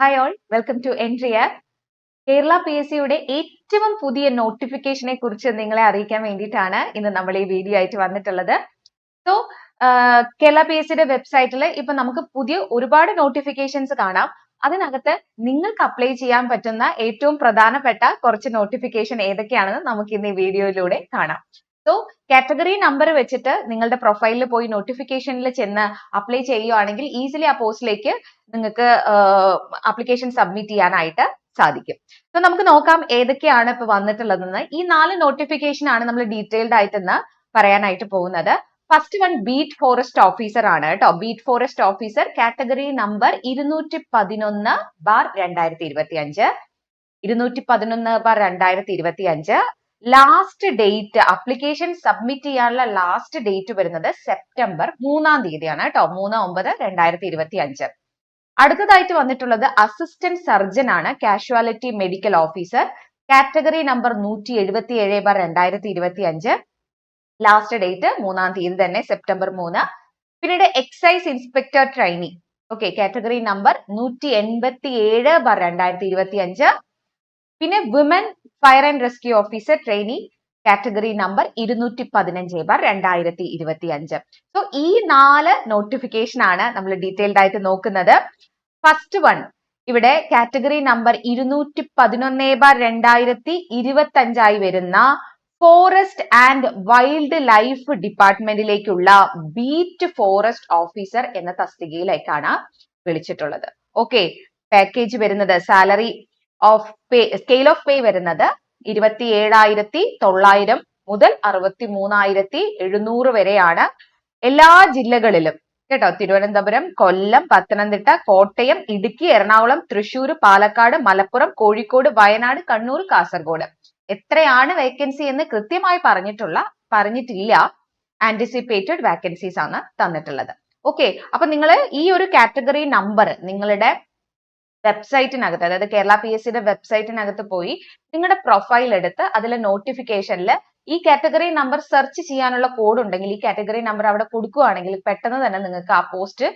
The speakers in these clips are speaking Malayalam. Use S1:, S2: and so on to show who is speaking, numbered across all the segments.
S1: ഹായ് ഓൾ വെൽക്കം ടു എൻട്രിയർ കേരള പി എസ് സിയുടെ ഏറ്റവും പുതിയ നോട്ടിഫിക്കേഷനെ കുറിച്ച് നിങ്ങളെ അറിയിക്കാൻ വേണ്ടിയിട്ടാണ് ഇന്ന് നമ്മൾ ഈ വീഡിയോ ആയിട്ട് വന്നിട്ടുള്ളത്. സോ കേരള പി എസ് സിയുടെ വെബ്സൈറ്റിൽ ഇപ്പൊ നമുക്ക് പുതിയ ഒരുപാട് നോട്ടിഫിക്കേഷൻസ് കാണാം. അതിനകത്ത് നിങ്ങൾക്ക് അപ്ലൈ ചെയ്യാൻ പറ്റുന്ന ഏറ്റവും പ്രധാനപ്പെട്ട കുറച്ച് നോട്ടിഫിക്കേഷൻ ഏതൊക്കെയാണെന്ന് നമുക്ക് ഇന്ന് ഈ വീഡിയോയിലൂടെ കാണാം. സോ കാറ്റഗറി നമ്പർ വെച്ചിട്ട് നിങ്ങളുടെ പ്രൊഫൈലിൽ പോയി നോട്ടിഫിക്കേഷനിൽ ചെന്ന് അപ്ലൈ ചെയ്യുവാണെങ്കിൽ ഈസിലി ആ പോസ്റ്റിലേക്ക് നിങ്ങൾക്ക് ആപ്ലിക്കേഷൻ സബ്മിറ്റ് ചെയ്യാനായിട്ട് സാധിക്കും. സോ നമുക്ക് നോക്കാം ഏതൊക്കെയാണ് ഇപ്പൊ വന്നിട്ടുള്ളതെന്ന്. ഈ നാല് നോട്ടിഫിക്കേഷൻ ആണ് നമ്മൾ ഡീറ്റെയിൽഡ് ആയിട്ട് ഇന്ന് പറയാനായിട്ട് പോകുന്നത്. First one beat forest officer ആണ് കേട്ടോ beat forest officer category number ഇരുന്നൂറ്റി പതിനൊന്ന് ബാർ രണ്ടായിരത്തി ഇരുപത്തി അഞ്ച് ഇരുന്നൂറ്റി പതിനൊന്ന് ബാർ രണ്ടായിരത്തി ഇരുപത്തി അഞ്ച് ലാസ്റ്റ് ഡേറ്റ് അപ്ലിക്കേഷൻ സബ്മിറ്റ് ചെയ്യാനുള്ള ലാസ്റ്റ് ഡേറ്റ് വരുന്നത് സെപ്റ്റംബർ മൂന്നാം തീയതിയാണ് കേട്ടോ. മൂന്ന് ഒമ്പത് രണ്ടായിരത്തി ഇരുപത്തി അഞ്ച് അടുത്തതായിട്ട് വന്നിട്ടുള്ളത് അസിസ്റ്റന്റ് സർജൻ ആണ് casualty medical officer category number നൂറ്റി എഴുപത്തി ഏഴ് ബാർ രണ്ടായിരത്തി ഇരുപത്തി അഞ്ച് ലാസ്റ്റ് ഡേറ്റ് മൂന്നാം തീയതി തന്നെ സെപ്റ്റംബർ മൂന്ന്. പിന്നീട് excise inspector trainee okay category number നൂറ്റി എൺപത്തി ഏഴ് ബാർ രണ്ടായിരത്തി ഇരുപത്തി അഞ്ച് പിന്നെ women fire and rescue officer trainee category number ഇരുന്നൂറ്റി പതിനഞ്ച് ബാർ രണ്ടായിരത്തി ഇരുപത്തി അഞ്ച് സോ ഈ നാല് നോട്ടിഫിക്കേഷൻ ആണ് നമ്മൾ ഡീറ്റെയിൽഡ് ആയിട്ട് നോക്കുന്നത്. ഫസ്റ്റ് വൺ ഇവിടെ കാറ്റഗറി നമ്പർ ഇരുന്നൂറ്റി പതിനൊന്ന് ബാർ രണ്ടായിരത്തി ഇരുപത്തി അഞ്ചായി വരുന്ന ഫോറസ്റ്റ് ആൻഡ് വൈൽഡ് ലൈഫ് ഡിപ്പാർട്ട്മെന്റിലേക്കുള്ള ബീറ്റ് ഫോറസ്റ്റ് ഓഫീസർ എന്ന തസ്തികയിലേക്കാണ് വിളിച്ചിട്ടുള്ളത്. ഓക്കെ പാക്കേജ് വരുന്നത് salary of pay scale of pay വരുന്നത് ഇരുപത്തി ഏഴായിരത്തി തൊള്ളായിരം മുതൽ അറുപത്തി മൂന്നായിരത്തി എഴുന്നൂറ് വരെയാണ് എല്ലാ ജില്ലകളിലും. കേട്ടോ തിരുവനന്തപുരം കൊല്ലം പത്തനംതിട്ട കോട്ടയം ഇടുക്കി എറണാകുളം തൃശൂർ പാലക്കാട് മലപ്പുറം കോഴിക്കോട് വയനാട് കണ്ണൂർ കാസർഗോഡ്. എത്രയാണ് വേക്കൻസി എന്ന് കൃത്യമായി പറഞ്ഞിട്ടുള്ള പറഞ്ഞിട്ടില്ല ആന്റിസിപ്പേറ്റഡ് വേക്കൻസീസ് ആണ് തന്നിട്ടുള്ളത്. ഓക്കെ അപ്പൊ നിങ്ങൾ ഈ ഒരു കാറ്റഗറി നമ്പർ നിങ്ങളുടെ വെബ്സൈറ്റിനകത്ത് അതായത് കേരള പി എസ് സിയുടെ വെബ്സൈറ്റിനകത്ത് പോയി നിങ്ങളുടെ പ്രൊഫൈൽ എടുത്ത് അതിലെ നോട്ടിഫിക്കേഷനിൽ ഈ കാറ്റഗറി നമ്പർ സെർച്ച് ചെയ്യാനുള്ള കോഡ് ഉണ്ടെങ്കിൽ ഈ കാറ്റഗറി നമ്പർ അവിടെ കൊടുക്കുകയാണെങ്കിൽ പെട്ടെന്ന് തന്നെ നിങ്ങൾക്ക് ആ പോസ്റ്റ്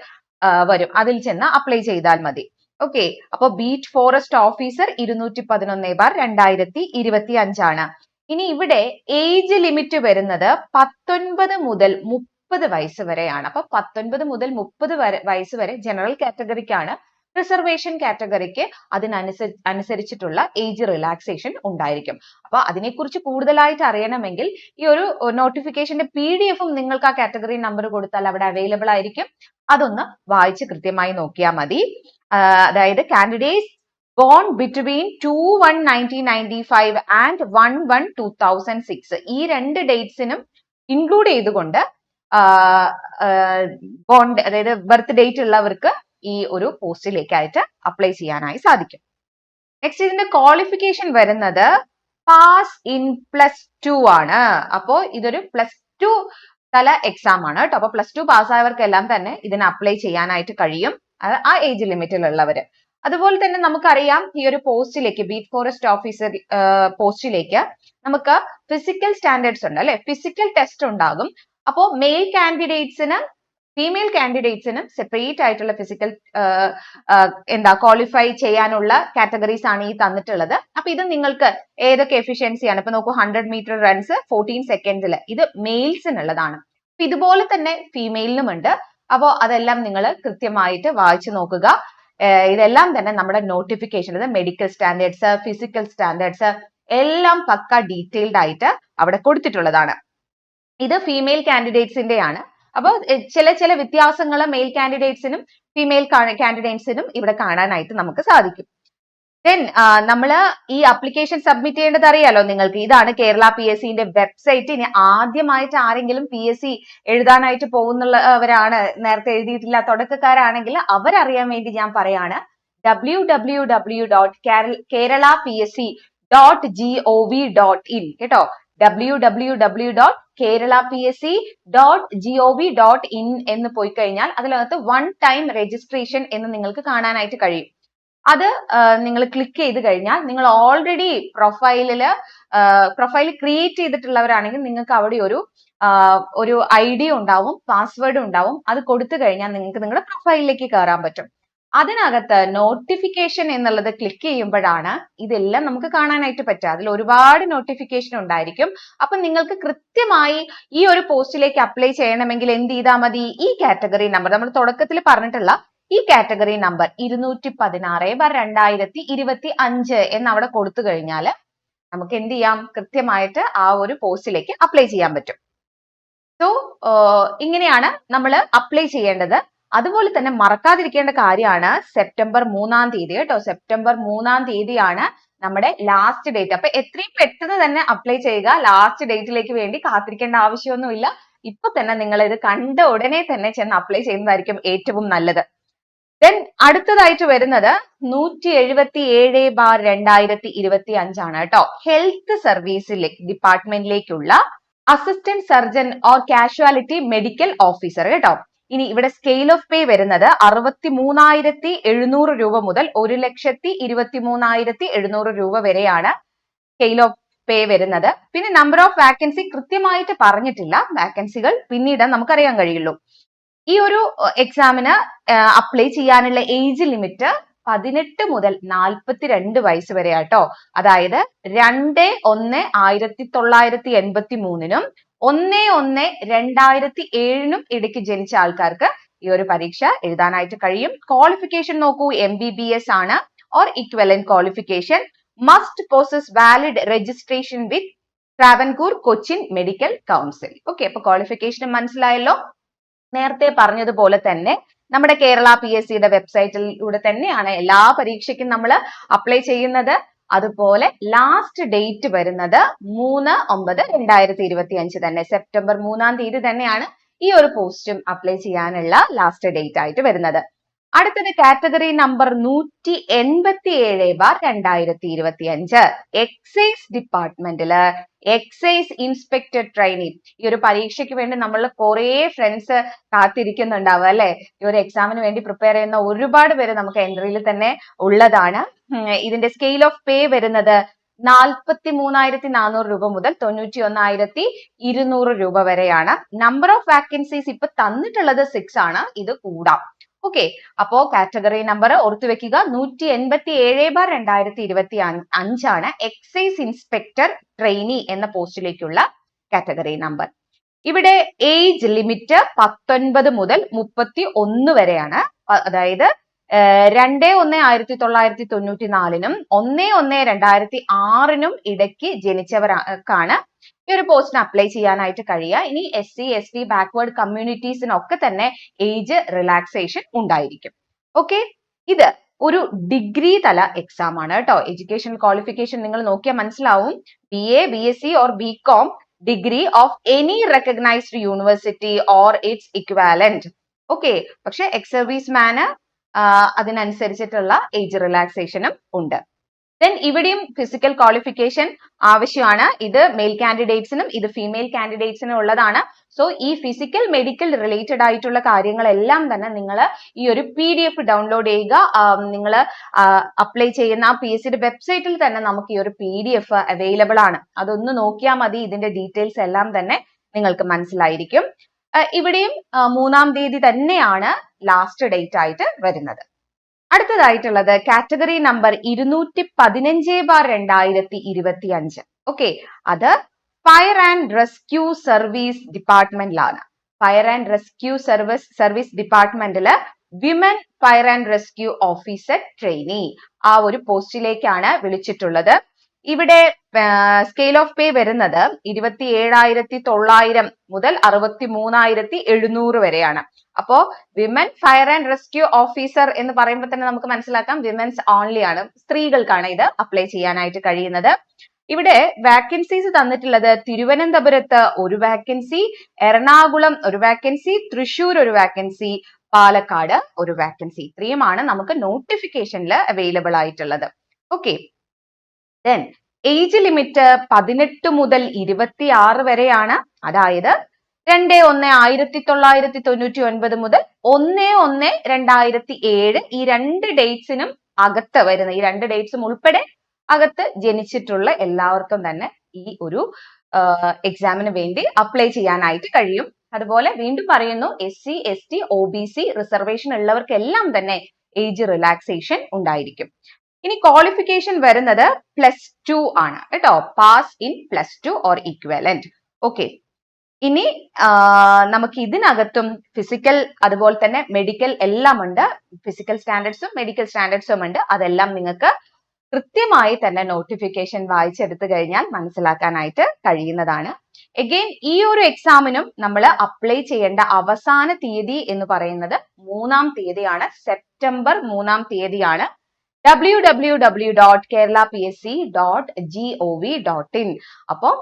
S1: വരും. അതിൽ ചെന്ന് അപ്ലൈ ചെയ്താൽ മതി. ഓക്കെ അപ്പൊ ബീറ്റ് ഫോറസ്റ്റ് ഓഫീസർ ഇരുന്നൂറ്റി പതിനൊന്ന് ബാർ രണ്ടായിരത്തി ഇരുപത്തി അഞ്ചാണ് ഇനി ഇവിടെ ഏജ് ലിമിറ്റ് വരുന്നത് പത്തൊൻപത് മുതൽ മുപ്പത് വയസ്സ് വരെയാണ്. അപ്പൊ പത്തൊൻപത് മുതൽ മുപ്പത് വയസ്സ് വരെ ജനറൽ കാറ്റഗറിക്കാണ് റിസർവേഷൻ കാറ്റഗറിക്ക് അതിനനുസരി അനുസരിച്ചിട്ടുള്ള ഏജ് റിലാക്സേഷൻ ഉണ്ടായിരിക്കും. അപ്പൊ അതിനെക്കുറിച്ച് കൂടുതലായിട്ട് അറിയണമെങ്കിൽ ഈ ഒരു നോട്ടിഫിക്കേഷന്റെ പി ഡി എഫും നിങ്ങൾക്ക് ആ കാറ്റഗറി നമ്പർ കൊടുത്താൽ അവിടെ അവൈലബിൾ ആയിരിക്കും. അതൊന്ന് വായിച്ച് കൃത്യമായി നോക്കിയാൽ മതി. അതായത് candidates born between two one nineteen ninety five and one one two thousand six ഈ രണ്ട് ഡേറ്റ്സിനും ഇൻക്ലൂഡ് ചെയ്തുകൊണ്ട് ബോണ്ട് അതായത് ബർത്ത് ഡേറ്റ് ഉള്ളവർക്ക് ഈ ഒരു പോസ്റ്റിലേക്കായിട്ട് അപ്ലൈ ചെയ്യാനായി സാധിക്കും. നെക്സ്റ്റ് ഇതിന്റെ ക്വാളിഫിക്കേഷൻ വരുന്നത് പാസ് ഇൻ പ്ലസ് ടു ആണ്. അപ്പോ ഇതൊരു പ്ലസ് ടു തല എക്സാം ആണ് കേട്ടോ. അപ്പൊ പ്ലസ് ടു പാസ്സായവർക്കെല്ലാം തന്നെ ഇതിന് അപ്ലൈ ചെയ്യാനായിട്ട് കഴിയും. ആ ഏജ് ലിമിറ്റിലുള്ളവര് അതുപോലെ തന്നെ നമുക്കറിയാം ഈ ഒരു പോസ്റ്റിലേക്ക് ബീറ്റ് ഫോറസ്റ്റ് ഓഫീസർ പോസ്റ്റിലേക്ക് നമുക്ക് ഫിസിക്കൽ സ്റ്റാൻഡേർഡ്സ് ഉണ്ട് അല്ലെ? ഫിസിക്കൽ ടെസ്റ്റ് ഉണ്ടാകും. അപ്പോൾ മെയിൽ കാൻഡിഡേറ്റ്സിന് ഫീമെയിൽ കാൻഡിഡേറ്റ്സിനും സെപ്പറേറ്റ് ആയിട്ടുള്ള ഫിസിക്കൽ എന്താ ക്വാളിഫൈ ചെയ്യാനുള്ള കാറ്റഗറീസ് ആണ് ഈ തന്നിട്ടുള്ളത്. അപ്പൊ ഇത് നിങ്ങൾക്ക് ഏതൊക്കെ എഫിഷ്യൻസിയാണ് ഇപ്പൊ നോക്കൂ ഹൺഡ്രഡ് മീറ്റർ റൺസ് ഫോർട്ടീൻ സെക്കൻഡിൽ ഇത് മെയിൽസിനുള്ളതാണ് അപ്പൊ ഇതുപോലെ തന്നെ ഫീമെയിലിനും ഉണ്ട്. അപ്പോൾ അതെല്ലാം നിങ്ങൾ കൃത്യമായിട്ട് വായിച്ചു നോക്കുക. ഇതെല്ലാം തന്നെ നമ്മുടെ notification medical standards physical standards എല്ലാം പക്ക ഡീറ്റെയിൽഡ് ആയിട്ട് അവിടെ കൊടുത്തിട്ടുള്ളതാണ്. ഇത് ഫീമെയിൽ കാൻഡിഡേറ്റ്സിന്റെയാണ് അപ്പോൾ ചില ചില വ്യത്യാസങ്ങൾ മെയിൽ കാൻഡിഡേറ്റ്സിനും ഫീമെയിൽ കാൻഡിഡേറ്റ്സിനും ഇവിടെ കാണാനായിട്ട് നമുക്ക് സാധിക്കും. ദെൻ നമ്മൾ ഈ അപ്ലിക്കേഷൻ സബ്മിറ്റ് ചെയ്യേണ്ടത് അറിയാലോ നിങ്ങൾക്ക്? ഇതാണ് കേരള പി എസ് സിന്റെ വെബ്സൈറ്റ് ഇനി ആദ്യമായിട്ട് ആരെങ്കിലും പി എസ് സി എഴുതാനായിട്ട് പോകുന്നുള്ളവരാണ് നേരത്തെ എഴുതിയിട്ടില്ല തുടക്കക്കാരാണെങ്കിൽ അവരറിയാൻ വേണ്ടി ഞാൻ പറയാണ് W W W dot Kerala P S C dot G O V dot in കേട്ടോ? W W W dot Kerala P S C dot G O V dot in എന്ന് പോയി കഴിഞ്ഞാൽ അതിനകത്ത് വൺ ടൈം രജിസ്ട്രേഷൻ എന്ന് നിങ്ങൾക്ക് കാണാനായിട്ട് കഴിയും. അത് നിങ്ങൾ ക്ലിക്ക് ചെയ്ത് കഴിഞ്ഞാൽ നിങ്ങൾ ഓൾറെഡി പ്രൊഫൈലിൽ പ്രൊഫൈൽ ക്രിയേറ്റ് ചെയ്തിട്ടുള്ളവരാണെങ്കിൽ നിങ്ങൾക്ക് അവിടെ ഒരു ഒരു ഐ ഡി ഉണ്ടാവും പാസ്വേഡ് ഉണ്ടാവും. അത് കൊടുത്തു കഴിഞ്ഞാൽ നിങ്ങൾക്ക് നിങ്ങളുടെ പ്രൊഫൈലിലേക്ക് കയറാൻ പറ്റും. അതിനകത്ത് നോട്ടിഫിക്കേഷൻ എന്നുള്ളത് ക്ലിക്ക് ചെയ്യുമ്പോഴാണ് ഇതെല്ലാം നമുക്ക് കാണാനായിട്ട് പറ്റുക. അതിൽ ഒരുപാട് നോട്ടിഫിക്കേഷൻ ഉണ്ടായിരിക്കും. അപ്പൊ നിങ്ങൾക്ക് കൃത്യമായി ഈ ഒരു പോസ്റ്റിലേക്ക് അപ്ലൈ ചെയ്യണമെങ്കിൽ എന്ത് ചെയ്താൽ മതി? ഈ കാറ്റഗറി നമ്പർ നമ്മൾ തുടക്കത്തിൽ പറഞ്ഞിട്ടുള്ള ഈ കാറ്റഗറി നമ്പർ ഇരുന്നൂറ്റി പതിനാറ് ബാർ രണ്ടായിരത്തി ഇരുപത്തി അഞ്ച് എന്ന് അവിടെ കൊടുത്തു കഴിഞ്ഞാൽ നമുക്ക് എന്ത് ചെയ്യാം? കൃത്യമായിട്ട് ആ ഒരു പോസ്റ്റിലേക്ക് അപ്ലൈ ചെയ്യാൻ പറ്റും. സോ ഇങ്ങനെയാണ് നമ്മൾ അപ്ലൈ ചെയ്യേണ്ടത്. അതുപോലെ തന്നെ മറക്കാതിരിക്കേണ്ട കാര്യമാണ് സെപ്റ്റംബർ മൂന്നാം തീയതി കേട്ടോ. സെപ്റ്റംബർ മൂന്നാം തീയതിയാണ് നമ്മുടെ ലാസ്റ്റ് ഡേറ്റ് അപ്പൊ എത്രയും പെട്ടെന്ന് തന്നെ അപ്ലൈ ചെയ്യുക. ലാസ്റ്റ് ഡേറ്റിലേക്ക് വേണ്ടി കാത്തിരിക്കേണ്ട ആവശ്യമൊന്നുമില്ല. ഇപ്പൊ തന്നെ നിങ്ങൾ ഇത് കണ്ട ഉടനെ തന്നെ ചെന്ന് അപ്ലൈ ചെയ്യുന്നതായിരിക്കും ഏറ്റവും നല്ലത്. ദെൻ അടുത്തതായിട്ട് വരുന്നത് നൂറ്റി എഴുപത്തി ഏഴ് ബാർ രണ്ടായിരത്തി ഇരുപത്തി അഞ്ചാണ് കേട്ടോ. ഹെൽത്ത് സർവീസിലെ ഡിപ്പാർട്ട്മെന്റിലേക്കുള്ള assistant surgeon or casualty medical officer കേട്ടോ. ഇനി ഇവിടെ സ്കെയിൽ ഓഫ് പേ വരുന്നത് അറുപത്തി മൂന്നായിരത്തി എഴുന്നൂറ് രൂപ മുതൽ ഒരു ലക്ഷത്തി ഇരുപത്തി മൂന്നായിരത്തി എഴുന്നൂറ് രൂപ വരെയാണ് സ്കെയിൽ ഓഫ് പേ വരുന്നത്. പിന്നെ നമ്പർ ഓഫ് വാക്കൻസി കൃത്യമായിട്ട് പറഞ്ഞിട്ടില്ല. വാക്കൻസികൾ പിന്നീട് നമുക്കറിയാൻ കഴിയുള്ളൂ. ഈ ഒരു എക്സാമിന് അപ്ലൈ ചെയ്യാനുള്ള ഏജ് ലിമിറ്റ് പതിനെട്ട് മുതൽ നാൽപ്പത്തിരണ്ട് വയസ്സ് വരെ ആട്ടോ അതായത് രണ്ട് ഒന്ന് ആയിരത്തി തൊള്ളായിരത്തി എൺപത്തി മൂന്നിനും ഒന്ന് ഒന്ന് രണ്ടായിരത്തി ഏഴിനും ഇടയ്ക്ക് ജനിച്ച ആൾക്കാർക്ക് ഈ ഒരു പരീക്ഷ എഴുതാനായിട്ട് കഴിയും. ക്വാളിഫിക്കേഷൻ നോക്കൂ എം ബി ബി എസ് ആണ്. Or equivalent qualification must possess valid registration with Travancore Cochin medical council okay അപ്പൊ ക്വാളിഫിക്കേഷൻ മനസ്സിലായല്ലോ? നേരത്തെ പറഞ്ഞതുപോലെ തന്നെ നമ്മുടെ കേരള പി എസ് സിയുടെ വെബ്സൈറ്റിലൂടെ തന്നെയാണ് എല്ലാ പരീക്ഷയ്ക്കും നമ്മൾ അപ്ലൈ ചെയ്യുന്നത്. അതുപോലെ ലാസ്റ്റ് ഡേറ്റ് വരുന്നത് മൂന്ന് ഒമ്പത് രണ്ടായിരത്തി ഇരുപത്തി അഞ്ച് തന്നെ. സെപ്റ്റംബർ മൂന്നാം തീയതി തന്നെയാണ് ഈ ഒരു പോസ്റ്റും അപ്ലൈ ചെയ്യാനുള്ള ലാസ്റ്റ് ഡേറ്റ് ആയിട്ട് വരുന്നത്. അടുത്തത് കാറ്റഗറി നമ്പർ നൂറ്റി എൺപത്തി ഏഴ് ബാർ രണ്ടായിരത്തി ഇരുപത്തി അഞ്ച് എക്സൈസ് ഡിപ്പാർട്ട്മെന്റിൽ എക്സൈസ് ഇൻസ്പെക്ടർ ട്രെയിനിങ് ഈ ഒരു പരീക്ഷയ്ക്ക് വേണ്ടി നമ്മൾ കുറേ ഫ്രണ്ട്സ് കാത്തിരിക്കുന്നുണ്ടാവും അല്ലെ? ഈ ഒരു എക്സാമിന് വേണ്ടി പ്രിപ്പയർ ചെയ്യുന്ന ഒരുപാട് പേര് നമുക്ക് എൻട്രിയിൽ തന്നെ ഉള്ളതാണ്. ഇതിന്റെ സ്കെയിൽ ഓഫ് പേ വരുന്നത് നാൽപ്പത്തി മൂന്നായിരത്തി നാനൂറ് രൂപ മുതൽ തൊണ്ണൂറ്റി ഒന്നായിരത്തി ഇരുന്നൂറ് രൂപ വരെയാണ്. നമ്പർ ഓഫ് വാക്കൻസീസ് ഇപ്പൊ തന്നിട്ടുള്ളത് സിക്സ് ആണ്. ഇത് കൂടാം. ഓക്കെ അപ്പോ കാറ്റഗറി നമ്പർ ഓർത്തു വെക്കുക. നൂറ്റി എൺപത്തി ഏഴ് ബാർ രണ്ടായിരത്തി ഇരുപത്തി അഞ്ചാണ് എക്സൈസ് ഇൻസ്പെക്ടർ ട്രെയിനി എന്ന പോസ്റ്റിലേക്കുള്ള കാറ്റഗറി നമ്പർ ഇവിടെ ഏജ് ലിമിറ്റ് പത്തൊൻപത് മുതൽ മുപ്പത്തി ഒന്ന് വരെയാണ് അതായത് രണ്ട് ഒന്ന് ആയിരത്തി തൊള്ളായിരത്തി തൊണ്ണൂറ്റി നാലിനും ഒന്ന് ഒന്ന് രണ്ടായിരത്തി ആറിനും ഇടയ്ക്ക് ജനിച്ചവർക്കാണ് ഈ ഒരു പോസ്റ്റിന് അപ്ലൈ ചെയ്യാനായിട്ട് കഴിയുക. ഇനി S C S T backward കമ്മ്യൂണിറ്റീസിനൊക്കെ തന്നെ ഏജ് റിലാക്സേഷൻ ഉണ്ടായിരിക്കും. ഓക്കെ ഇത് ഒരു ഡിഗ്രി തല എക്സാം ആണ് കേട്ടോ. എഡ്യൂക്കേഷൻ ക്വാളിഫിക്കേഷൻ നിങ്ങൾ നോക്കിയാൽ മനസ്സിലാവും. B A B S C or B com degree of any recognised university or its equivalent okay പക്ഷെ എക്സ് സർവീസ് മാന് അതിനനുസരിച്ചിട്ടുള്ള ഏജ് റിലാക്സേഷനും ഉണ്ട്. ദെൻ ഇവിടെയും ഫിസിക്കൽ ക്വാളിഫിക്കേഷൻ ആവശ്യമാണ്. ഇത് മെയിൽ കാൻഡിഡേറ്റ്സിനും ഇത് ഫീമെയിൽ കാൻഡിഡേറ്റ്സിനും ഉള്ളതാണ്. സോ ഈ ഫിസിക്കൽ മെഡിക്കൽ റിലേറ്റഡ് ആയിട്ടുള്ള കാര്യങ്ങളെല്ലാം തന്നെ നിങ്ങൾ ഈ ഒരു പി ഡി എഫ് ഡൗൺലോഡ് ചെയ്യുക. നിങ്ങൾ അപ്ലൈ ചെയ്യുന്ന ആ പി എസ് സിയുടെ വെബ്സൈറ്റിൽ തന്നെ നമുക്ക് ഈ ഒരു പി ഡി എഫ് അവൈലബിൾ ആണ്. അതൊന്ന് നോക്കിയാൽ മതി. ഇതിന്റെ ഡീറ്റെയിൽസ് എല്ലാം തന്നെ നിങ്ങൾക്ക് മനസ്സിലായിരിക്കും. ഇവിടെയും മൂന്നാം തീയതി തന്നെയാണ് ലാസ്റ്റ് ഡേറ്റ് ആയിട്ട് വരുന്നത്. അടുത്തതായിട്ടുള്ളത് കാറ്റഗറി നമ്പർ ഇരുന്നൂറ്റി പതിനഞ്ച് ബാർ രണ്ടായിരത്തി ഇരുപത്തി അഞ്ച് ഓക്കെ അത് fire and rescue service ഡിപ്പാർട്ട്മെന്റിലാണ് fire and rescue service service ഡിപ്പാർട്ട്മെന്റിൽ women fire and rescue officer trainee ആ ഒരു പോസ്റ്റിലേക്കാണ് വിളിച്ചിട്ടുള്ളത്. ഇവിടെ സ്കെയിൽ ഓഫ് പേ വരുന്നത് ഇരുപത്തി ഏഴായിരത്തി തൊള്ളായിരം മുതൽ അറുപത്തി മൂന്നായിരത്തി എഴുന്നൂറ് വരെയാണ്. അപ്പോ women fire and rescue officer എന്ന് പറയുമ്പോൾ തന്നെ നമുക്ക് മനസ്സിലാക്കാം വിമൻസ് ഓൺലി ആണ്. സ്ത്രീകൾക്കാണ് ഇത് അപ്ലൈ ചെയ്യാനായിട്ട് കഴിയുന്നത്. ഇവിടെ വാക്കൻസീസ് തന്നിട്ടുള്ളത് തിരുവനന്തപുരത്ത് ഒരു വാക്കൻസി എറണാകുളം ഒരു വാക്കൻസി തൃശൂർ ഒരു വാക്കൻസി പാലക്കാട് ഒരു വാക്കൻസി ഇത്രയുമാണ് നമുക്ക് നോട്ടിഫിക്കേഷനിൽ അവൈലബിൾ ആയിട്ടുള്ളത്. ഓക്കെ ദെൻ ഏജ് ലിമിറ്റ് പതിനെട്ട് മുതൽ ഇരുപത്തി ആറ് വരെയാണ്. അതായത് രണ്ട് ഒന്ന് ആയിരത്തി തൊള്ളായിരത്തി തൊണ്ണൂറ്റി ഒൻപത് മുതൽ ഒന്ന് ഒന്ന് രണ്ടായിരത്തി ഏഴ് ഈ രണ്ട് ഡേറ്റ്സിനും അകത്ത് വരുന്ന ഈ രണ്ട് ഡേറ്റ്സും ഉൾപ്പെടെ അകത്ത് ജനിച്ചിട്ടുള്ള എല്ലാവർക്കും തന്നെ ഈ ഒരു എക്സാമിന് വേണ്ടി അപ്ലൈ ചെയ്യാനായിട്ട് കഴിയും. അതുപോലെ വീണ്ടും പറയുന്നു S C S T O B C reservation ഉള്ളവർക്കെല്ലാം തന്നെ ഏജ് റിലാക്സേഷൻ ഉണ്ടായിരിക്കും. ഇനി ക്വാളിഫിക്കേഷൻ വരുന്നത് പ്ലസ് ടു ആണ് കേട്ടോ. Pass in plus two or equivalent okay ഇനി നമുക്ക് ഇതിനകത്തും ഫിസിക്കൽ അതുപോലെ തന്നെ മെഡിക്കൽ എല്ലാം ഉണ്ട്. ഫിസിക്കൽ സ്റ്റാൻഡേർഡ്സും മെഡിക്കൽ സ്റ്റാൻഡേർഡ്സും ഉണ്ട്. അതെല്ലാം നിങ്ങൾക്ക് കൃത്യമായി തന്നെ നോട്ടിഫിക്കേഷൻ വായിച്ചെടുത്തു കഴിഞ്ഞാൽ മനസ്സിലാക്കാനായിട്ട് കഴിയുന്നതാണ്. എഗെയിൻ ഈ ഒരു എക്സാമിനും നമ്മൾ അപ്ലൈ ചെയ്യേണ്ട അവസാന തീയതി എന്ന് പറയുന്നത് മൂന്നാം തീയതിയാണ്. സെപ്റ്റംബർ മൂന്നാം തീയതിയാണ്. W W W dot Kerala P S C dot G O V dot in അപ്പോൾ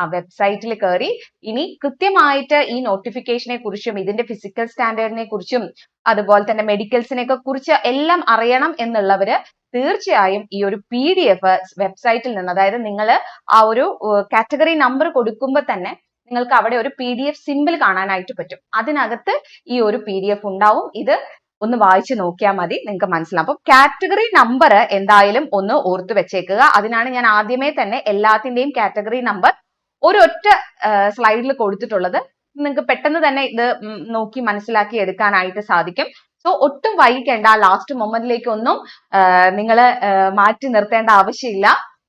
S1: ആ വെബ്സൈറ്റിൽ കയറി ഇനി കൃത്യമായിട്ട് ഈ നോട്ടിഫിക്കേഷനെ കുറിച്ചും ഇതിന്റെ ഫിസിക്കൽ സ്റ്റാൻഡേർഡിനെ കുറിച്ചും അതുപോലെ തന്നെ മെഡിക്കൽസിനെ ഒക്കെ കുറിച്ച് എല്ലാം അറിയണം എന്നുള്ളവര് തീർച്ചയായും ഈ ഒരു പി ഡി എഫ് വെബ്സൈറ്റിൽ നിന്ന് അതായത് നിങ്ങൾ ആ ഒരു കാറ്റഗറി നമ്പർ കൊടുക്കുമ്പോൾ തന്നെ നിങ്ങൾക്ക് അവിടെ ഒരു പി ഡി എഫ് സിമ്പിൾ കാണാനായിട്ട് പറ്റും. അതിനകത്ത് ഈ ഒരു പി ഡി എഫ് ഉണ്ടാവും. ഇത് ഒന്ന് വായിച്ചു നോക്കിയാൽ മതി നിങ്ങൾക്ക് മനസ്സിലാവും. അപ്പൊ കാറ്റഗറി നമ്പർ എന്തായാലും ഒന്ന് ഓർത്തു വെച്ചേക്കുക. അതിനാണ് ഞാൻ ആദ്യമേ തന്നെ എല്ലാത്തിന്റെയും കാറ്റഗറി നമ്പർ ഒരൊറ്റ സ്ലൈഡിൽ കൊടുത്തിട്ടുള്ളത്. നിങ്ങൾക്ക് പെട്ടെന്ന് തന്നെ ഇത് നോക്കി മനസ്സിലാക്കി എടുക്കാനായിട്ട് സാധിക്കും. സോ ഒട്ടും വൈകിക്കേണ്ട ലാസ്റ്റ് മൊമെന്റിലേക്കൊന്നും നിങ്ങൾ മാറ്റി നിർത്തേണ്ട ആവശ്യമില്ല.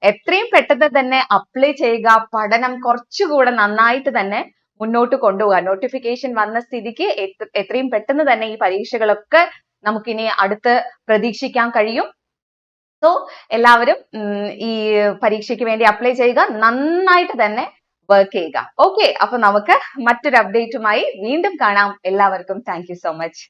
S1: എത്രയും പെട്ടെന്ന് തന്നെ അപ്ലൈ ചെയ്യുക. പഠനം കുറച്ചുകൂടെ നന്നായിട്ട് തന്നെ മുന്നോട്ട് കൊണ്ടുപോകുക നോട്ടിഫിക്കേഷൻ വന്ന സ്ഥിതിക്ക് എത്ര- എത്രയും പെട്ടെന്ന് തന്നെ ഈ പരീക്ഷകളൊക്കെ നമുക്കിനി അടുത്ത് പ്രതീക്ഷിക്കാൻ കഴിയും. സോ എല്ലാവരും ഈ പരീക്ഷയ്ക്ക് വേണ്ടി അപ്ലൈ ചെയ്യുക. നന്നായിട്ട് തന്നെ വർക്ക് ചെയ്യുക. ഓക്കെ അപ്പൊ നമുക്ക് മറ്റൊരു അപ്ഡേറ്റുമായി വീണ്ടും കാണാം. എല്ലാവർക്കും താങ്ക് സോ മച്ച്